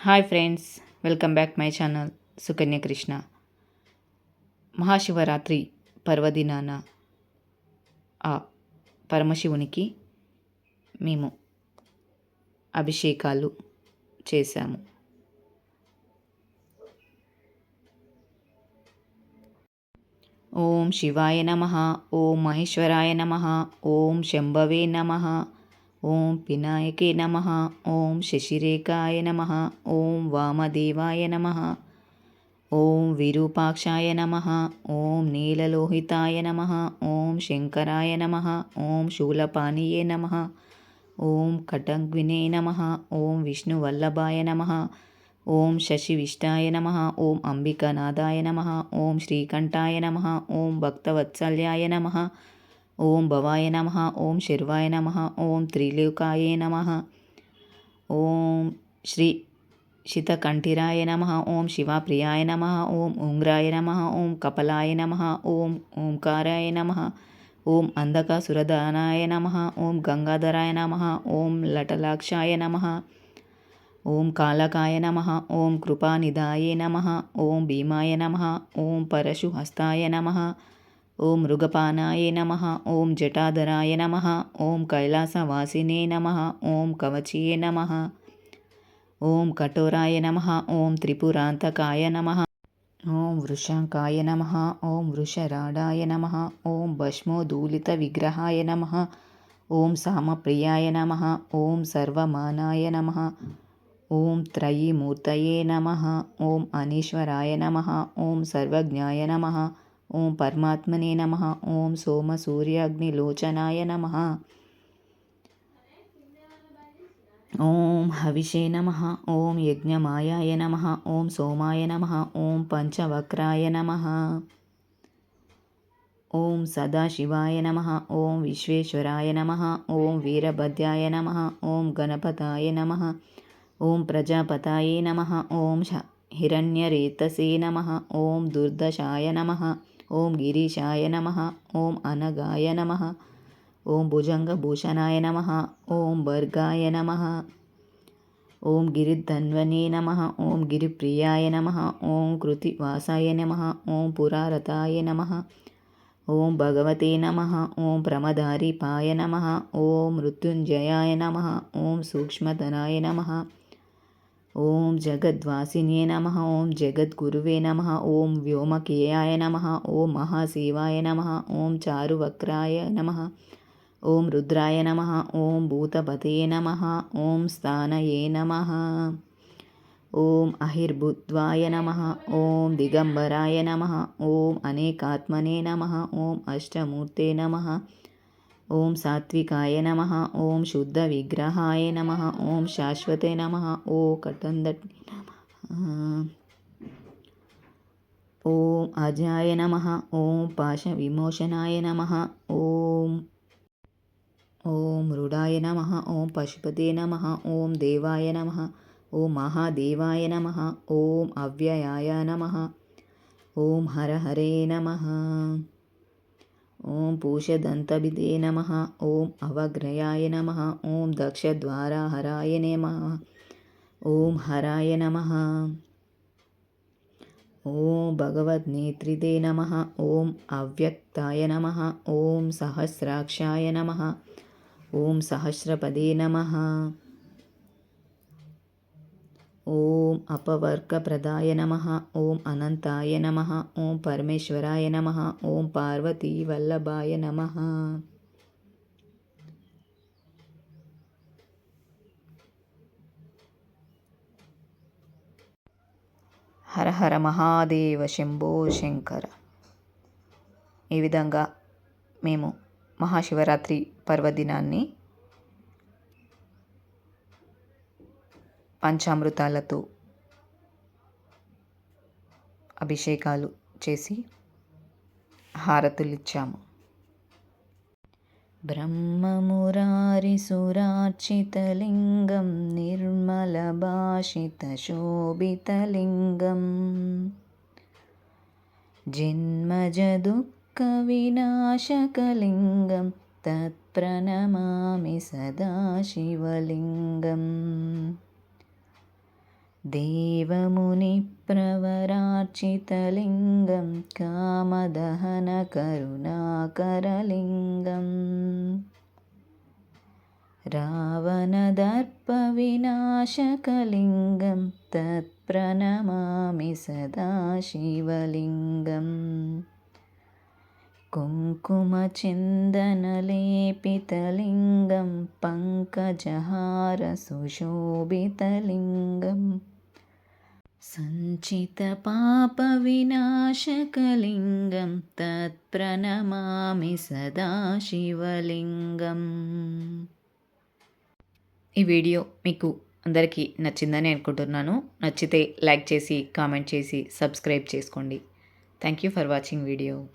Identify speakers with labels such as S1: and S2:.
S1: Hi friends welcome back my channel Sukanya Krishna Mahashivratri పర్వదినాన ఆ పరమశివునికి మేము అభిషేకాలు చేశాము. ఓం శివాయ నమ ఓం మహేశ్వరాయ నమ ఓం శంభవే నమ. ఓం పినాయకే నమ ఓం శశిరేఖాయ నమ ఓం వామదేవాయ నమ ఓం విరూపాక్షాయ నమ ఓం నీలలోహితాయ నమ ఓం శంకరాయ నమ ఓం శూలపానీయే నమ ఓం కటంగ్వినే నమ ఓం విష్ణువల్లభాయ నమ ఓం శశివిష్టాయ నమ ఓం అంబికానాథాయ నమ ఓం శ్రీకంఠాయ నమ ఓం భక్తవత్సల్యాయ నమ ఓం భవాయ నమ ఓం శర్వాయ నమ ఓం త్రిలోకాయ నమ ఓం శ్రీ శితకంఠిరాయ నమ ఓం శివప్రియాయ నమ ఓం ఉంగ్రాయ నమ ఓం కపలాయ నమ ఓం ఓంకారాయ నమ ఓం అంధకాసురదానాయ నమ ఓం గంగాధరాయ నమ ఓం లటలాక్షాయ నమ ఓం కాళకాయ నమ ఓం కృపానిధాయ నమ ఓం భీమాయ నమ ఓం పరశుహస్తాయ నమ ఓం మృగపానాయ నమ ఓం జటాధరాయ నమ ఓం కైలాసవాసినే నమ ఓం కవచీయ నమ ఓం కఠోరాయ నమ ఓం త్రిపురాంతకాయ నమ ఓం వృషాంకాయ నమ ఓం వృషరాడాయ నమ ఓం భస్మోదూలిత విగ్రహాయ నమ ఓం సామప్రియాయ నమ ఓం సర్వమానాయ నమ ఓం త్రయీమూర్తయే నమ ఓం అనీశ్వరాయ నమ ఓం సర్వజ్ఞాయ నమ ఓం పరమాత్మనే నమ ఓం సోమ సూర్యాగ్ని లోచనాయ నమ ఓం హవిషే నమ ఓం యజ్ఞమాయాయ నమ ఓం సోమాయ నమ ఓం పంచవక్రాయ నమ ఓం సదాశివాయ నమ ఓం విశ్వేశ్వరాయ నమ ఓం వీరభద్రాయ నమ ఓం గణపతాయ నమ ఓం ప్రజాపతాయ నమ ఓం హిరణ్యరేతసే నమ ఓం దుర్దశాయ నమ ఓం గిరీశాయ నమ ఓం అనగాయ నమ ఓం భుజంగభూషణాయ నమ ఓం భర్గాయ నమ ఓం గిరిధన్వనే నమ ఓం గిరిప్రియాయ నమ ఓం కృతివాసాయ నమ ఓం పురారతాయ నమ ఓం భగవతే నమ ఓం ప్రమదారిపాయ నమ ఓం మృత్యుంజయాయ నమ ఓం సూక్ష్మధనాయ నమ ఓం జగద్వాసినే నమ ఓం జగద్గురువే నమ ఓం వ్యోమకేయాయ నమ ఓం మహాశివాయ నమ ఓం చారువక్రాయ నమ ఓం రుద్రాయ నమ ఓం భూతపతే నమ ఓం స్థానయే నమ ఓం అహిర్భుద్వాయ నమ ఓం దిగంబరాయ నమ ఓం అనేకాత్మనే నమ ఓం అష్టమూర్తే నమ ఓం సాత్వికాయ నమ ఓం శుద్ధ విగ్రహాయ నమ ఓం శాశ్వతే నమ ఓ కటందట్ ఓం అజాయ నమ ఓం పాశ విమోచనాయ నమ ఓం ఓం మృడాయ నమ ఓం పశుపతే నమ ఓం దేవాయ నమ ఓం మహాదేవాయ నమ ఓం అవ్యయాయ నమ ఓం హర హరే నమ. ఓం పూషదంతభిదే నమ. ఓం అవగ్రయాయ నమ. ఓం దక్షద్వారాహరాయ నమ. ఓం హరాయ నమ. ఓం భగవద్నేత్రిదే నమ. ఓం అవ్యక్తాయ నమ. ఓం సహస్రాక్షాయ నమ. ఓం సహస్రపదే నమ. ఓం అపవర్క ప్రదాయ నమ ఓం అనంతాయ నమ ఓం పరమేశ్వరాయ నమ ఓం పార్వతీవల్లభాయ నమ. హర హర మహాదేవ శంభో శంకర. ఈ విధంగా మేము మహాశివరాత్రి పర్వదినాన్ని పంచామృతాలతో అభిషేకాలు చేసి హారతులిచ్చాము. బ్రహ్మమురారిసురార్చితలింగం నిర్మలభాషితశోభితలింగం. జన్మజదుఃఖవినాశకలింగం తత్ప్రణమామి సదాశివలింగం. देवमुनिप्रवरार्चितलिङ्गं कामदहनकरुणाकरलिङ्गम् रावणदर्पविनाशकलिङ्गं तत्प्रणमामि सदा शिवलिङ्गम् कुङ्कुमचन्दनलेपितलिङ्गं पङ्कजहारसुशोभितलिङ्गम् सञ्चितपापविनाशकलिङ्गं तत्प्रणमामि सदा శివలింగం ఈ వీడియో మీకు అందరికీ నచ్చిందని అనుకుంటున్నాను నచ్చితే లైక్ చేసి కామెంట్ చేసి సబ్స్క్రైబ్ చేసుకోండి thank you for watching video